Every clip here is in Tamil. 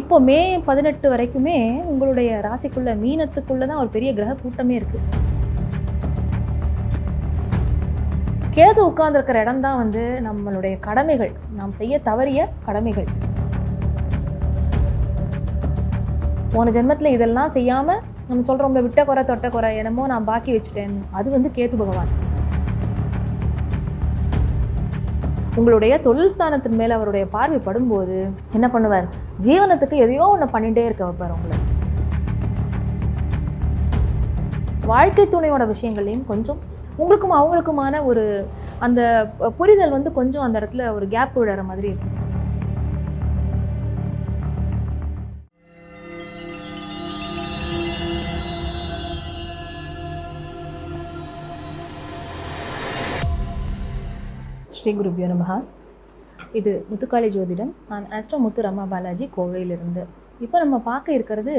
இப்போ மே பதினெட்டு வரைக்குமே உங்களுடைய ராசிக்குள்ள மீனத்துக்குள்ள தான் ஒரு பெரிய கிரக கூட்டமே இருக்கு. கேது உட்கார்ந்துருக்கிற இடம் தான் வந்து நம்மளுடைய கடமைகள். நாம் செய்ய தவறிய கடமைகள். போன ஜென்மத்தில் இதெல்லாம் செய்யாம நம்ம சொல்றோம்ல விட்ட குறை தொட்ட குறை என்னமோ நான் பாக்கி வச்சுட்டேன் அது வந்து கேது பகவான். உங்களுடைய தொழில் ஸ்தானத்தின் மேலே அவருடைய பார்வை படும்போது என்ன பண்ணுவார்? ஜீவனத்துக்கு எதையோ ஒன்று பண்ணிகிட்டே இருக்க வைப்பார் உங்களை. வாழ்க்கை துணையோட விஷயங்கள்லையும் கொஞ்சம் உங்களுக்கும் அவங்களுக்குமான ஒரு அந்த புரிதல் வந்து கொஞ்சம் அந்த இடத்துல ஒரு கேப் விடுற மாதிரி இருக்கும். ஸ்ரீ குருபியோ நமஹா. இது முத்துக்காளி ஜோதிடம். நான் ஆஸ்ட்ரோ முத்து ரமா பாலாஜி கோவையிலிருந்து. இப்போ நம்ம பார்க்க இருக்கிறது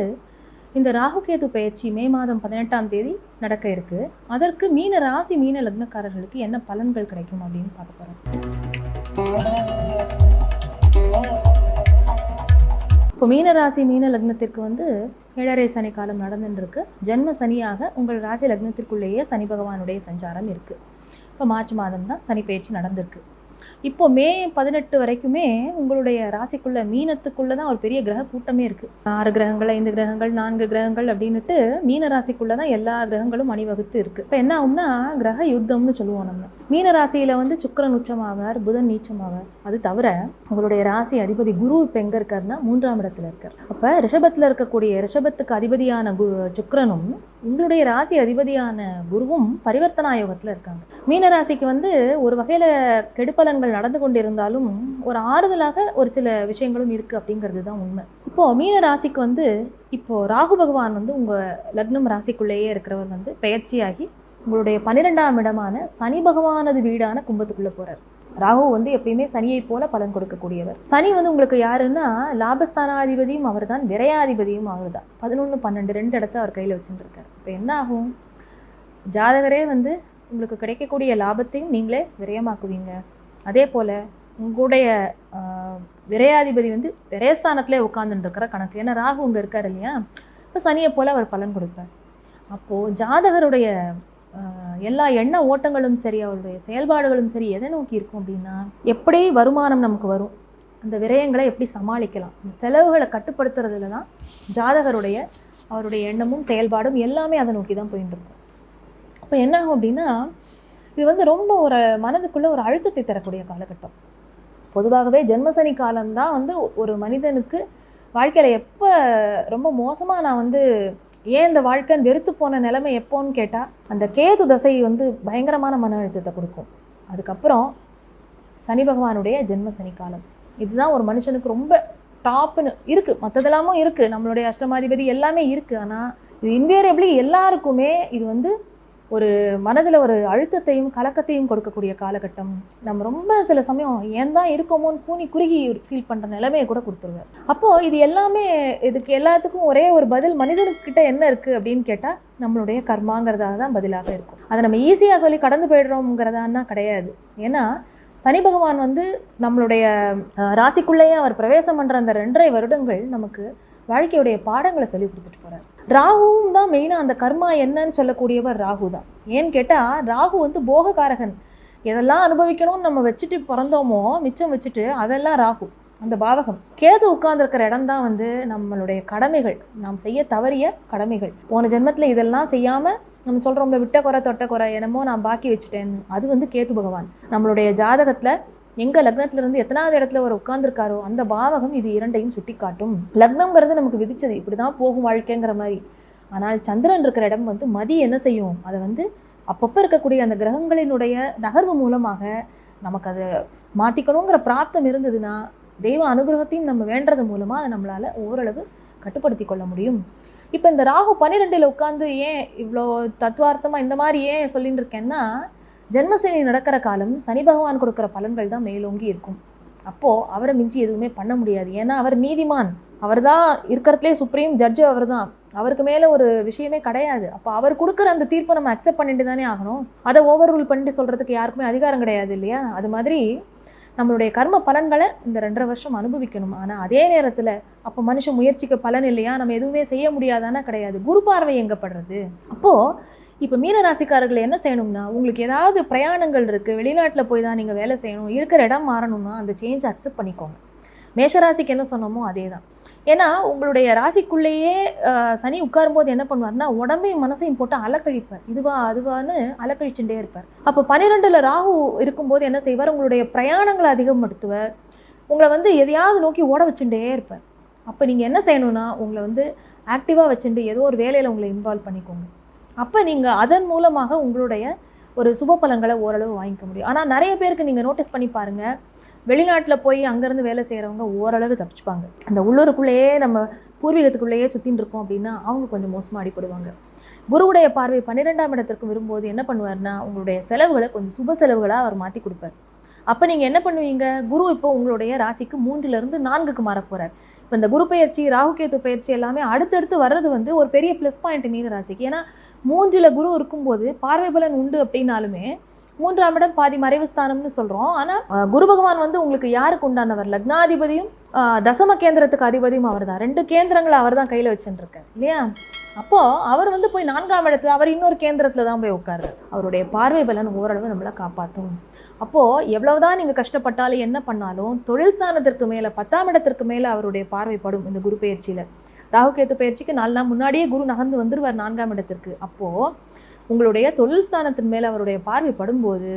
இந்த ராகுகேது பயிற்சி மே மாதம் பதினெட்டாம் தேதி நடக்க இருக்கு. அதற்கு மீன ராசி மீன லக்னக்காரர்களுக்கு என்ன பலன்கள் கிடைக்கும் அப்படின்னு பார்க்க போகிறோம் இப்போ மீன ராசி மீன லக்னத்திற்கு வந்து ஏழரை சனி காலம் நடந்துருக்கு ஜென்ம சனியாக உங்கள் ராசி லக்னத்திற்குள்ளேயே சனி பகவானுடைய சஞ்சாரம் இருக்கு. இப்போ மார்ச் மாதம் தான் சனி பயிற்சி நடந்திருக்கு. இப்போ மே பதினெட்டு வரைக்குமே உங்களுடைய ராசிக்குள்ள மீனத்துக்குள்ள தான் ஒரு பெரிய கிரக கூட்டமே இருக்கு. ஆறு கிரகங்கள் ஐந்து கிரகங்கள் நான்கு கிரகங்கள் அப்படின்னுட்டு மீன ராசிக்குள்ள தான் எல்லா கிரகங்களும் அணிவகுத்து இருக்கு. இப்போ என்ன ஆகும்னா கிரக யுத்தம்னு சொல்லுவோம் நம்ம. மீன ராசியில வந்து சுக்கரன் உச்சமாவார் புதன் நீச்சமாவார். அது தவிர உங்களுடைய ராசி அதிபதி குரு இப்போ எங்க இருக்காருன்னா மூன்றாம் இடத்துல இருக்கார். அப்ப ரிஷபத்துல இருக்கக்கூடிய ரிஷபத்துக்கு அதிபதியான கு சுக்கரனும் உங்களுடைய ராசி அதிபதியான குருவும் பரிவர்த்தனா யோகத்துல இருக்காங்க. மீன ராசிக்கு வந்து ஒரு வகையில கெடுபலன்கள் நடந்து கொண்டிருந்தாலும் ஒரு ஆறுதலாக ஒரு சில விஷயங்களும் இருக்கு அப்படிங்கிறது தான் உண்மை. இப்போ மீன ராசிக்கு வந்து இப்போது ராகு பகவான் வந்து உங்கள் லக்னம் ராசிக்குள்ளேயே இருக்கிறவர் வந்து பெயர்ச்சியாகி உங்களுடைய பன்னிரெண்டாம் இடமான சனி பகவானது வீடான கும்பத்துக்குள்ளே போகிறார் ராகு வந்து எப்பயுமே சனியை போல பலன் கொடுக்கக்கூடியவர். சனி வந்து உங்களுக்கு யாருன்னா லாபஸ்தானாதிபதியும் அவர் தான் விரையாதிபதியும் அவர் தான் பதினொன்று பன்னெண்டு ரெண்டு இடத்த அவர் கையில் வச்சுட்டு இருக்கார் இப்போ என்ன ஆகும்? ஜாதகரே வந்து உங்களுக்கு கிடைக்கக்கூடிய லாபத்தையும் நீங்களே விரயமாக்குவீங்க. அதே போல் உங்களுடைய விரையாதிபதி வந்து விரயஸ்தானத்திலே உட்காந்துட்டுருக்கிற கணக்கு. ஏன்னா ராகு இங்கே இருக்கார் இல்லையா? இப்போ சனியை போல் அவர் பலன் கொடுப்பார். அப்போது ஜாதகருடைய எல்லா எண்ண ஓட்டங்களும் சரி அவருடைய செயல்பாடுகளும் சரி எதை நோக்கி இருக்கும் அப்படின்னா எப்படி வருமானம் நமக்கு வரும்? அந்த விரயங்களை எப்படி சமாளிக்கலாம்? இந்த செலவுகளை கட்டுப்படுத்துறதுல தான் ஜாதகருடைய அவருடைய எண்ணமும் செயல்பாடும் எல்லாமே அதை நோக்கி தான் போயிட்டு இருக்கும் அப்போ என்னாகும் அப்படின்னா இது வந்து ரொம்ப ஒரு மனதுக்குள்ளே ஒரு அழுத்தத்தை தரக்கூடிய காலகட்டம். பொதுவாகவே ஜென்மசனி காலம்தான் வந்து ஒரு மனிதனுக்கு வாழ்க்கையில் எப்போ ரொம்ப மோசமாக நான் வந்து ஏன் இந்த வாழ்க்கைன்னு வெறுத்து போன நிலைமை எப்போன்னு கேட்டால் அந்த கேது தசை வந்து பயங்கரமான மன அழுத்தத்தை கொடுக்கும். அதுக்கப்புறம் சனி பகவானுடைய ஜென்ம சனி காலம். இதுதான் ஒரு மனுஷனுக்கு ரொம்ப டாப்னு இருக்குது மற்றதெல்லாமும் இருக்குது நம்மளுடைய அஷ்டமாதிபதி எல்லாமே இருக்குது ஆனால் இது இன்வேரியபிளி எல்லாருக்குமே இது வந்து ஒரு மனதில் ஒரு அழுத்தத்தையும் கலக்கத்தையும் கொடுக்கக்கூடிய காலகட்டம். நம்ம ரொம்ப சில சமயம் ஏன் தான் இருக்கோமோன்னு கூனி குறுகி ஃபீல் பண்ணுற நிலைமையை கூட கொடுத்துருவேன். அப்போது இது எல்லாமே இதுக்கு எல்லாத்துக்கும் ஒரே ஒரு பதில் மனிதனுக்கிட்ட என்ன இருக்குது அப்படின்னு கேட்டால் நம்மளுடைய கர்மாங்கிறதாக தான் பதிலாக இருக்கும். அதை நம்ம ஈஸியாக சொல்லி கடந்து போயிடுறோங்கிறதான்னா கிடையாது. ஏன்னா சனி பகவான் வந்து நம்மளுடைய ராசிக்குள்ளேயே அவர் பிரவேசம் பண்ணுற அந்த ரெண்டரை வருடங்கள் நமக்கு வாழ்க்கையுடைய பாடங்களை சொல்லி கொடுத்துட்டு போகிறார் ராகுவும் தான் மெயினாக அந்த கர்மா என்னன்னு சொல்லக்கூடியவர் ராகு தான். ஏன்னு கேட்டால் ராகு வந்து போககாரகன் எதெல்லாம் அனுபவிக்கணும்னு நம்ம வச்சுட்டு பிறந்தோமோ மிச்சம் வச்சுட்டு அதெல்லாம் ராகு அந்த பாவகம். கேது உட்கார்ந்துருக்கிற இடம் தான் வந்து நம்மளுடைய கடமைகள். நாம் செய்ய தவறிய கடமைகள். போன ஜென்மத்தில் இதெல்லாம் செய்யாமல் நம்ம சொல்கிறோம்ல விட்ட குறை தொட்ட குறை என்னமோ நான் பாக்கி வச்சுட்டேன் அது வந்து கேது பகவான். நம்மளுடைய ஜாதகத்தில் எங்கள் லக்னத்திலிருந்து எத்தனாவது இடத்துல அவர் உட்கார்ந்துருக்காரோ அந்த பாவகம் இது இரண்டையும் சுட்டி காட்டும் லக்னம்ங்கிறது நமக்கு விதிச்சது இப்படிதான் போகும் வாழ்க்கைங்கிற மாதிரி. ஆனால் சந்திரன் இருக்கிற இடம் வந்து மதி என்ன செய்யும்? அதை வந்து அப்பப்போ இருக்கக்கூடிய அந்த கிரகங்களினுடைய நகர்வு மூலமாக நமக்கு அதை மாற்றிக்கணுங்கிற பிராப்தம் இருந்ததுன்னா தெய்வ அனுகிரகத்தையும் நம்ம வேண்டது மூலமாக அதை நம்மளால் ஓரளவு கட்டுப்படுத்தி கொள்ள முடியும். இப்போ இந்த ராகு பன்னிரெண்டில் உட்காந்து ஏன் இவ்வளோ தத்துவார்த்தமாக இந்த மாதிரி ஏன் சொல்லின்னு இருக்கேன்னா ஜென்மசனி நடக்கிற காலம் சனி பகவான் கொடுக்குற பலன்கள் தான் மேலோங்கி இருக்கும். அப்போது அவரை மிஞ்சி எதுவுமே பண்ண முடியாது. ஏன்னா அவர் நீதிமான். அவர் தான் இருக்கிறதுலே சுப்ரீம் ஜட்ஜு அவர் தான் அவருக்கு மேலே ஒரு விஷயமே கிடையாது. அப்போ அவர் கொடுக்குற அந்த தீர்ப்பை நம்ம அக்செப்ட் பண்ணிட்டு தானே ஆகணும். அதை ஓவர் ரூல் பண்ணிட்டு சொல்கிறதுக்கு யாருக்குமே அதிகாரம் கிடையாது இல்லையா? அது மாதிரி நம்மளுடைய கர்ம பலன்களை இந்த ரெண்டரை வருஷம் அனுபவிக்கணும். ஆனால் அதே நேரத்தில் அப்போ மனுஷன் முயற்சிக்கு பலன் இல்லையா? நம்ம எதுவுமே செய்ய முடியாதானா கிடையாது. குரு பார்வை எங்கப்படுறது? அப்போது இப்போ மீன ராசிக்காரர்கள் என்ன செய்யணும்னா உங்களுக்கு ஏதாவது பிரயாணங்கள் இருக்குது வெளிநாட்டில் போய் தான் நீங்கள் வேலை செய்யணும் இருக்கிற இடம் மாறணும்னா அந்த சேஞ்ச் அக்செப்ட் பண்ணிக்கோங்க. மேஷராசிக்கு என்ன சொன்னோமோ அதே தான் ஏன்னா உங்களுடைய ராசிக்குள்ளேயே சனி உட்காரும்போது என்ன பண்ணுவார்னா உடம்பையும் மனசையும் போட்டு அலக்கழிப்பார். இதுவா அதுவான்னு அலக்கழிச்சுட்டே இருப்பார். அப்போ பன்னிரெண்டில் ராகு இருக்கும்போது என்ன செய்வார்? உங்களுடைய பிரயாணங்களை அதிகப்படுத்துவார். உங்களை வந்து எதையாவது நோக்கி ஓட வச்சுட்டே இருப்பார். அப்போ நீங்கள் என்ன செய்யணும்னா உங்களை வந்து ஆக்டிவாக வச்சுட்டு ஏதோ ஒரு வேலையில் உங்களை இன்வால்வ் பண்ணிக்கோங்க. அப்போ நீங்கள் அதன் மூலமாக உங்களுடைய ஒரு சுப பலன்களை ஓரளவு வாங்கிக்க முடியும். ஆனால் நிறைய பேருக்கு நீங்கள் நோட்டீஸ் பண்ணி பாருங்கள் வெளிநாட்டில் போய் அங்கேருந்து வேலை செய்கிறவங்க ஓரளவு தப்பிச்சுப்பாங்க. அந்த உள்ளூருக்குள்ளேயே நம்ம பூர்வீகத்துக்குள்ளேயே சுற்றின்னு இருக்கோம் அப்படின்னா அவங்க கொஞ்சம் மோசமாக அடிப்படுவாங்க குருவுடைய பார்வை பன்னிரெண்டாம் இடத்திற்கு வரும்போது என்ன பண்ணுவார்னா உங்களுடைய செலவுகளை கொஞ்சம் சுப செலவுகளாக அவர் மாற்றி கொடுப்பார். அப்போ நீங்கள் என்ன பண்ணுவீங்க? குரு இப்போ உங்களுடைய ராசிக்கு மூன்றுலேருந்து நான்குக்கு மாறப் இப்போ இந்த குரு பயிற்சி ராகுகேத்து பயிற்சி எல்லாமே அடுத்தடுத்து வர்றது வந்து ஒரு பெரிய ப்ளஸ் பாயிண்ட் மீன ராசிக்கு. ஏன்னா மூன்றில் குரு இருக்கும்போது பார்வை பலன் உண்டு அப்படின்னாலுமே மூன்றாம் இடம் பாதி மறைவு ஸ்தானம்னு சொல்கிறோம் ஆனால் குரு பகவான் வந்து உங்களுக்கு யாருக்கு உண்டானவர்? லக்னாதிபதியும் தசம கேந்திரத்துக்கு அதிபதியும் அவர் தான் ரெண்டு கேந்திரங்களை அவர் தான் கையில் வச்சுருக்கார் இல்லையா? அப்போது அவர் வந்து போய் நான்காம் இடத்துல அவர் இன்னொரு கேந்திரத்தில் தான் போய் உட்காரு அவருடைய பார்வை பலன் ஓரளவு நம்மளை காப்பாற்றும் அப்போது எவ்வளவுதான் நீங்கள் கஷ்டப்பட்டாலும் என்ன பண்ணாலும் தொழில் ஸ்தானத்திற்கு மேலே பத்தாம் இடத்திற்கு மேலே அவருடைய பார்வைப்படும் இந்த குரு பயிற்சியில். ராகுகேத்து பயிற்சிக்கு நாலு நாள் முன்னாடியே குரு நகர்ந்து வந்துடுவார் நான்காம் இடத்திற்கு. அப்போது உங்களுடைய தொழில் ஸ்தானத்தின் மேலே அவருடைய பார்வை படும்போது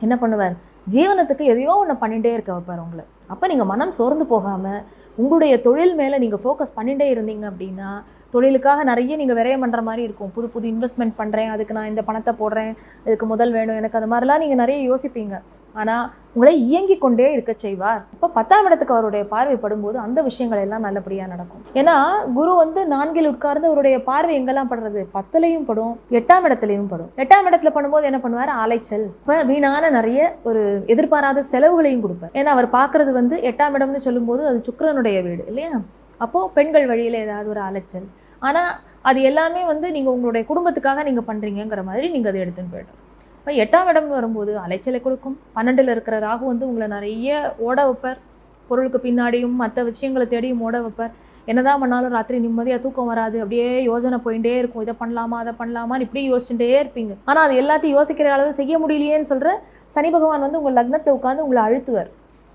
என்ன பண்ணுவார்? ஜீவனத்துக்கு எதையோ ஒன்று பண்ணிகிட்டே இருக்க வைப்பார் உங்களை. அப்போ நீங்கள் மனம் சோர்ந்து போகாமல் உங்களுடைய தொழில் மேலே நீங்கள் ஃபோக்கஸ் பண்ணிகிட்டே இருந்தீங்க அப்படின்னா தொழிலுக்காக நிறைய நீங்கள் விரயம் பண்ணுற மாதிரி இருக்கும். புது புது இன்வெஸ்ட்மெண்ட் பண்ணுறேன் அதுக்கு நான் இந்த பணத்தை போடுறேன். இதுக்கு முதல் வேணும். எனக்கு அது மாதிரிலாம் நீங்கள் நிறைய யோசிப்பீங்க. ஆனால் உங்களை இயங்கிக் கொண்டே இருக்க செய்வார். இப்போ பத்தாம் இடத்துக்கு அவருடைய பார்வை படும்போது அந்த விஷயங்கள் எல்லாம் நல்லபடியாக நடக்கும். ஏன்னா குரு வந்து நான்கில் உட்கார்ந்து அவருடைய பார்வை எங்கெல்லாம் படுறது? பத்துலையும் படும் எட்டாம் இடத்துலையும் படும். எட்டாம் இடத்துல பண்ணும்போது என்ன பண்ணுவார்? அலைச்சல் இப்போ வீணான நிறைய ஒரு எதிர்பாராத செலவுகளையும் கொடுப்பார். ஏன்னா அவர் பார்க்கறது வந்து எட்டாம் இடம்னு சொல்லும்போது அது சுக்கரனுடைய வீடு இல்லையா? அப்போது பெண்கள் வழியில் ஏதாவது ஒரு அலைச்சல். ஆனால் அது எல்லாமே வந்து நீங்கள் உங்களுடைய குடும்பத்துக்காக நீங்கள் பண்ணுறீங்கிற மாதிரி நீங்கள் அதை எடுத்துன்னு போயிடும் இப்போ எட்டாம் இடம்னு வரும்போது அலைச்சலை கொடுக்கும். பன்னெண்டில் இருக்கிற ராகு வந்து உங்களை நிறைய ஓட வைப்பார். பொருளுக்கு பின்னாடியும் மற்ற விஷயங்களை தேடியும் ஓட வைப்பார். என்னதான் பண்ணாலும் ராத்திரி நிம்மதியாக தூக்கம் வராது. அப்படியே யோசனை போயிட்டே இருக்கும். இதை பண்ணலாமா அதை பண்ணலாமான்னு இப்படியே யோசிச்சுட்டே இருப்பீங்க. ஆனால் அது எல்லாத்தையும் யோசிக்கிற அளவு செய்ய முடியலையேன்னு சொல்கிற சனி பகவான் வந்து உங்கள் லக்னத்தை உட்காந்து உங்களை அழுத்துவார்.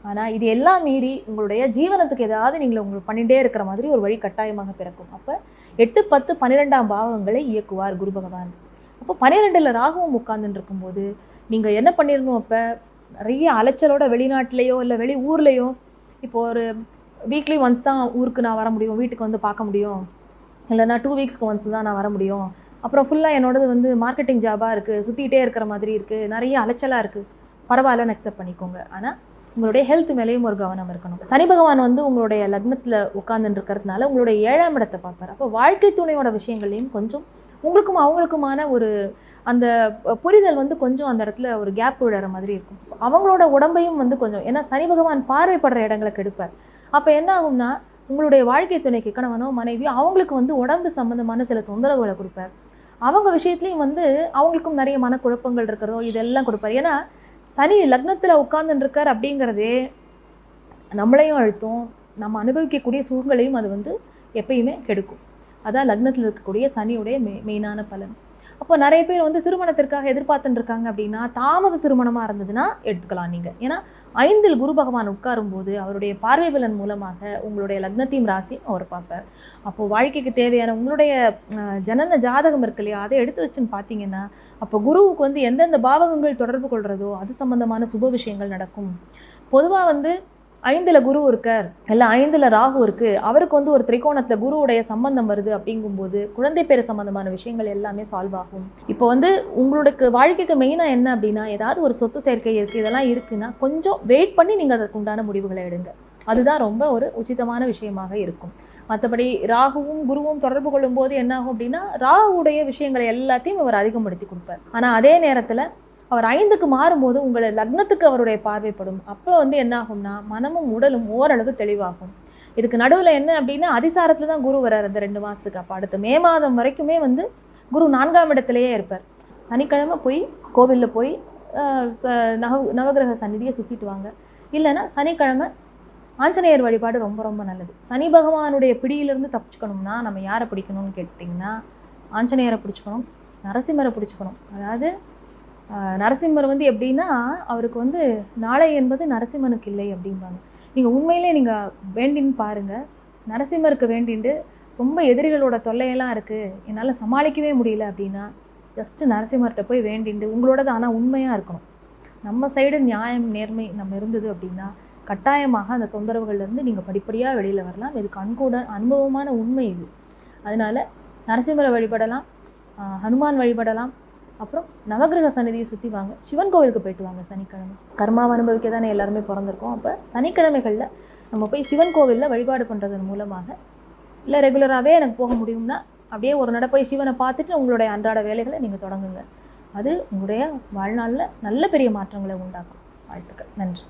ஆனால் இது எல்லாம் மீறி உங்களுடைய ஜீவனத்துக்கு ஏதாவது நீங்கள் உங்களுக்கு பண்ணிகிட்டே இருக்கிற மாதிரி ஒரு வழி கட்டாயமாக பிறக்கும். அப்போ எட்டு பத்து பன்னிரெண்டாம் பாவங்களை இயக்குவார் குரு பகவான். அப்போ பன்னிரெண்டில் ராகுவும் உட்கார்ந்துட்டு இருக்கும்போது நீங்கள் என்ன பண்ணிடணும் அப்போ? நிறைய அலைச்சலோட வெளிநாட்டிலேயோ இல்லை வெளி ஊர்லேயோ இப்போ ஒரு வீக்லி ஒன்ஸ் தான் ஊருக்கு நான் வர முடியும் வீட்டுக்கு வந்து பார்க்க முடியும். இல்லைனா டூ வீக்ஸ்க்கு ஒன்ஸ் தான் நான் வர முடியும். அப்புறம் ஃபுல்லாக என்னோடது வந்து மார்க்கெட்டிங் ஜாபாக இருக்குது சுற்றிக்கிட்டே இருக்கிற மாதிரி இருக்குது நிறைய அலைச்சலாக இருக்குது பரவாயில்லன்னு அக்செப்ட் பண்ணிக்கோங்க. ஆனால் உங்களுடைய ஹெல்த் மேலேயும் ஒரு கவனம் இருக்கணும். சனி பகவான் வந்து உங்களுடைய லக்னத்தில் உட்கார்ந்துட்டு இருக்கிறதுனால உங்களுடைய ஏழாம் இடத்தை பார்ப்பார். அப்போ வாழ்க்கை துணையோட விஷயங்கள்லையும் கொஞ்சம் உங்களுக்கும் அவங்களுக்குமான ஒரு அந்த புரிதல் வந்து கொஞ்சம் அந்த இடத்துல ஒரு கேப் விழுற மாதிரி இருக்கும். அவங்களோட உடம்பையும் வந்து கொஞ்சம் ஏன்னா சனி பகவான் பார்வைப்படுற இடங்களை கெடுப்பார். அப்போ என்ன ஆகும்னா உங்களுடைய வாழ்க்கை துணைக்கு கணவனோ மனைவியோ அவங்களுக்கு வந்து உடம்பு சம்மந்தமான சில தொந்தரவுகளை கொடுப்பார். அவங்க விஷயத்துலையும் வந்து அவங்களுக்கும் நிறைய மனக்குழப்பங்கள் இருக்கிறதோ இதெல்லாம் கொடுப்பார். ஏன்னா சனி லக்னத்தில் உட்கார்ந்துட்டு அப்படிங்கிறதே நம்மளையும் அழுத்தும் நம்ம அனுபவிக்கக்கூடிய சூழ்நிலையும் அது வந்து எப்பயுமே கெடுக்கும். அதான் லக்னத்தில் இருக்கக்கூடிய சனியுடைய மெ மெயினான பலன். அப்போ நிறைய பேர் வந்து திருமணத்திற்காக எதிர்பார்த்துட்டு இருக்காங்க அப்படின்னா தாமத திருமணமாக இருந்ததுன்னா எடுத்துக்கலாம் நீங்கள் ஏன்னா ஐந்தில் குரு பகவான் உட்காரும்போது அவருடைய பார்வை பலன் மூலமாக உங்களுடைய லக்னத்தையும் ராசியும் அவர் பார்ப்பார். அப்போது வாழ்க்கைக்கு தேவையான உங்களுடைய ஜனன ஜாதகம் இருக்கு இல்லையா அதை எடுத்து வச்சுன்னு பார்த்தீங்கன்னா அப்போ குருவுக்கு வந்து எந்தெந்த பாவகங்கள் தொடர்பு கொள்கிறதோ அது சம்மந்தமான சுப விஷயங்கள் நடக்கும். பொதுவாக வந்து ஐந்தில் குரு இருக்கார். இல்லை ஐந்தில் ராகு இருக்குது அவருக்கு வந்து ஒரு திரிகோணத்தில் குருவுடைய சம்பந்தம் வருது அப்படிங்கும்போது குழந்தை பேர் சம்பந்தமான விஷயங்கள் எல்லாமே சால்வ் ஆகும். இப்போ வந்து உங்களுக்கு வாழ்க்கைக்கு மெயினாக என்ன அப்படின்னா ஏதாவது ஒரு சொத்து சேர்க்கை இருக்குது இதெல்லாம் இருக்குன்னா கொஞ்சம் வெயிட் பண்ணி நீங்கள் அதற்கு உண்டான முடிவுகளை எடுங்க. அதுதான் ரொம்ப ஒரு உச்சிதமான விஷயமாக இருக்கும். மற்றபடி ராகுவும் குருவும் தொடர்பு கொள்ளும்போது என்ன ஆகும் அப்படின்னா ராகுவுடைய விஷயங்களை எல்லாத்தையும் அவர் அதிகப்படுத்தி கொடுப்பார். ஆனால் அதே நேரத்தில் அவர் ஐந்துக்கு மாறும்போது உங்களை லக்னத்துக்கு அவருடைய பார்வைப்படும் அப்போ வந்து என்ன ஆகும்னா மனமும் உடலும் ஓரளவு தெளிவாகும். இதுக்கு நடுவில் என்ன அப்படின்னா அதிசாரத்தில் தான் குரு வரார் அந்த ரெண்டு மாதத்துக்கு அப்போ அடுத்த மே மாதம் வரைக்குமே வந்து குரு நான்காம் இடத்துலையே இருப்பார். சனிக்கிழமை போய் கோவிலில் போய் ச நவ நவகிரக சந்நிதியை சுற்றிட்டு வாங்க. இல்லைன்னா சனிக்கிழமை ஆஞ்சநேயர் வழிபாடு ரொம்ப ரொம்ப நல்லது. சனி பகவானுடைய பிடியிலிருந்து தப்பிச்சுக்கணும்னா நம்ம யாரை பிடிக்கணும்னு கேட்டிங்கன்னா ஆஞ்சநேயரை பிடிச்சிக்கணும் நரசிம்மரை பிடிச்சிக்கணும். அதாவது நரசிம்மர் வந்து எப்படின்னா அவருக்கு வந்து நாளை என்பது நரசிம்மனுக்கு இல்லை அப்படிம்பாங்க. நீங்கள் உண்மையிலே நீங்கள் வேண்டின்னு பாருங்கள் நரசிம்மருக்கு வேண்டிண்டு ரொம்ப எதிரிகளோட தொல்லையெல்லாம் இருக்குது என்னால் சமாளிக்கவே முடியல அப்படின்னா ஜஸ்ட்டு நரசிம்மர்கிட்ட போய் வேண்டிண்டு உங்களோடது ஆனால் உண்மையாக இருக்கணும். நம்ம சைடு நியாயம் நேர்மை நம்ம இருந்தது அப்படின்னா கட்டாயமாக அந்த தொந்தரவுகள்லேருந்து நீங்கள் படிப்படியாக வெளியில் வரலாம். இதுக்கு அன்கூட அனுபவமான உண்மை இது. அதனால் நரசிம்மரை வழிபடலாம். ஹனுமான் வழிபடலாம். அப்புறம் நவகிரக சன்னதியை சுற்றி வாங்க. சிவன் கோவிலுக்கு போயிட்டு வாங்க சனிக்கிழமை. கர்மாவை அனுபவிக்க தானே எல்லாருமே பிறந்திருக்கோம். அப்போ சனிக்கிழமைகளில் நம்ம போய் சிவன் கோவிலில் வழிபாடு பண்ணுறதன் மூலமாக இல்லை ரெகுலராகவே எனக்கு போக முடியும்னா அப்படியே ஒரு நட போய் சிவனை பார்த்துட்டு உங்களுடைய அன்றாட வேலைகளை நீங்கள் தொடங்குங்க. அது உங்களுடைய வாழ்நாளில் நல்ல பெரிய மாற்றங்களை உண்டாக்கும். வாழ்த்துக்கள். நன்றி.